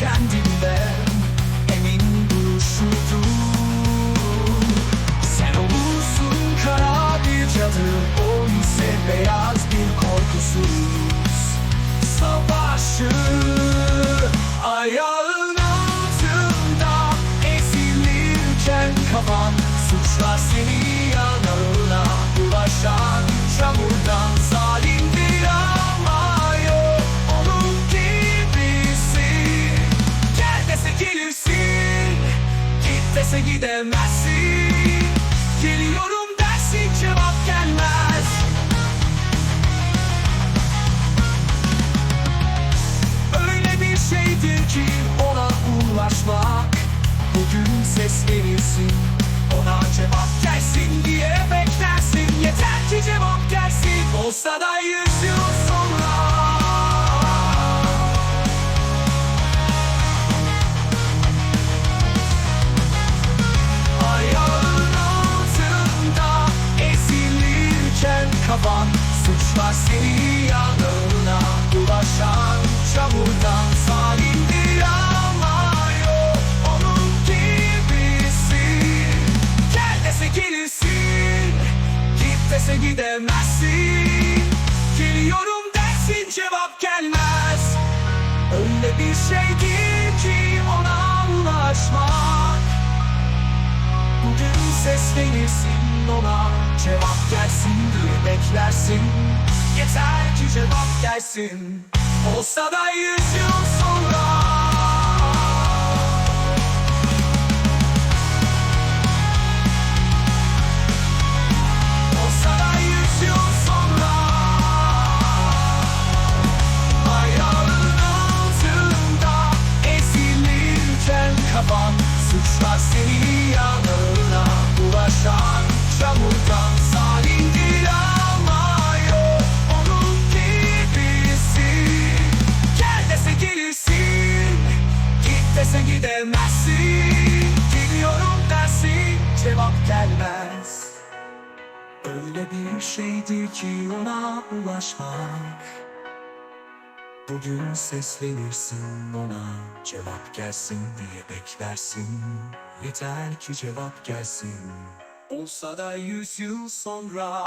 Sebep kendinde Emin duruşuydu Sen olursun kara bir cadı O beyaz bir korkusuz. Savaşı Ayağın altında Ezilirken kafan Suçlar seni Dese gidemezsin. Geliyorum dersin cevap gelmez. Öyle bir şeydir ki ona ulaşmak. Bugün seslenirsin Ona cevap gelsin diye beklersin. Yeter ki cevap gelsin. Olsa da Suçlar seni ulaşan çamurdan Zalimdir ama yok. Onun gibisi Gel dese gelirsin, git dese gidemezsin. Geliyorum dersin cevap gelmez. Öyle bir şeydir ki ona ulaşmak. Bugün seslenirsin ona Cevap gelsin diye beklersin Yeter ki cevap gelsin. Olsa da yüz yıl sonra gidemezsin. Geliyorum dersin, cevap gelmez. Öyle bir şeydir ki ona ulaşmak. Bugün seslenirsin ona Cevap gelsin diye beklersin. Yeter ki cevap gelsin. Olsa da yüz yıl sonra